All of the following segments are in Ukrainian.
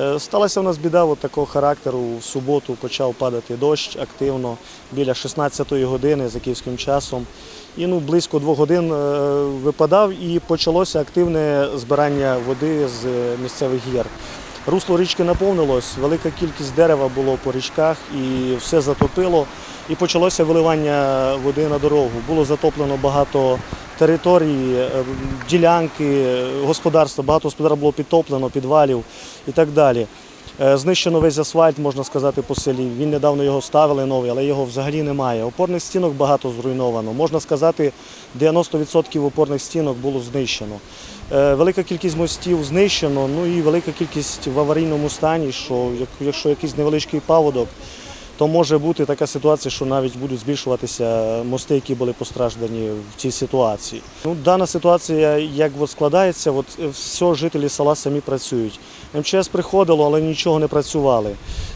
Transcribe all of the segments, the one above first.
Е, Сталася у нас біда от такого характеру. В суботу почав падати дощ активно біля 16-ї години за київським часом. І ну, близько двох годин е, випадав і почалося активне збирання води з е, місцевих гір. Русло річки наповнилось, велика кількість дерева було по річках і все затопило. І почалося виливання води на дорогу. Було затоплено багато територій, е, ділянки, е, господарства. Багато господарств було підтоплено, підвалів і так далі. Е, Знищено весь асфальт, можна сказати, по селі. Він недавно його ставили новий, але його взагалі немає. Опорних стінок багато зруйновано. Можна сказати, 90% опорних стінок було знищено. Велика кількість мостів знищено, ну і велика кількість в аварійному стані, що якщо якийсь невеличкий паводок, то може бути така ситуація, що навіть будуть збільшуватися мости, які були постраждані в цій ситуації. Ну, дана ситуація, як от складається, от е, все жителі села самі працюють. МЧС приходило, але нічого не працювали.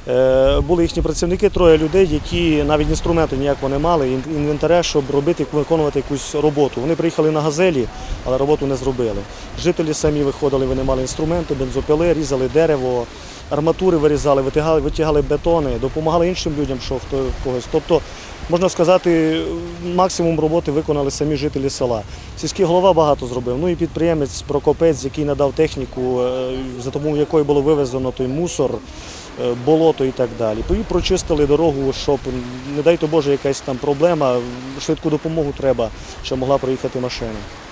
Е, були їхні працівники, троє людей, які навіть інструменту ніякого не мали, ін- інвентаря, щоб робити, виконувати якусь роботу. Вони приїхали на газелі, але роботу не зробили. Жителі самі виходили, винаймали інструменти, бензопили, різали дерево, арматури вирізали, витягали, витягали бетони, допомагали іншим людям, що хто когось. Тобто, можна сказати, максимум роботи виконали самі жителі села. Сільський голова багато зробив. Ну і підприємець Прокопець, який надав техніку, е, за допомогою якої було вивезено той мусор, болото і так далі. І прочистили дорогу, щоб, не дай то Боже, якась там проблема, швидку допомогу треба, щоб могла проїхати машина.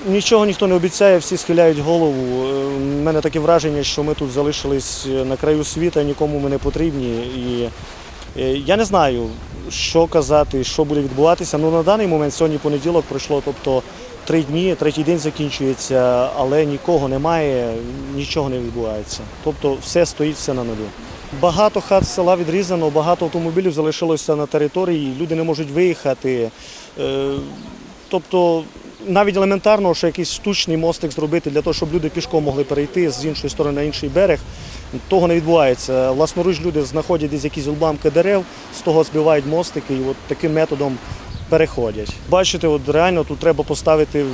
Нічого ніхто не обіцяє, всі схиляють голову. Е, У мене таке враження, що ми тут залишились на краю світа, нікому ми не потрібні. І е, я не знаю, що казати, що буде відбуватися. Ну на даний момент сьогодні понеділок пройшло, тобто три дні, третій день закінчується, але нікого немає, нічого не відбувається. Тобто все стоїть, все на нулі. Багато хат села відрізано, багато автомобілів залишилося на території, люди не можуть виїхати. Е, Тобто навіть елементарно, що якийсь штучний мостик зробити для того, щоб люди пішком могли перейти з іншої сторони на інший берег, того не відбувається. Власноруч люди знаходять десь якісь уламки дерев, з того збивають мостики і от таким методом переходять. Бачите, от реально тут треба поставити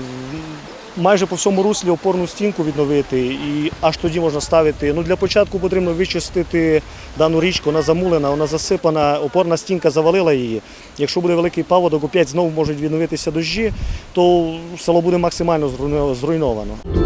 майже по всьому руслі опорну стінку відновити, і аж тоді можна ставити. Ну для початку потрібно вичистити дану річку, вона замулена, вона засипана, опорна стінка завалила її. Якщо буде великий паводок, опять знову можуть відновитися дожді, то село буде максимально зруйновано.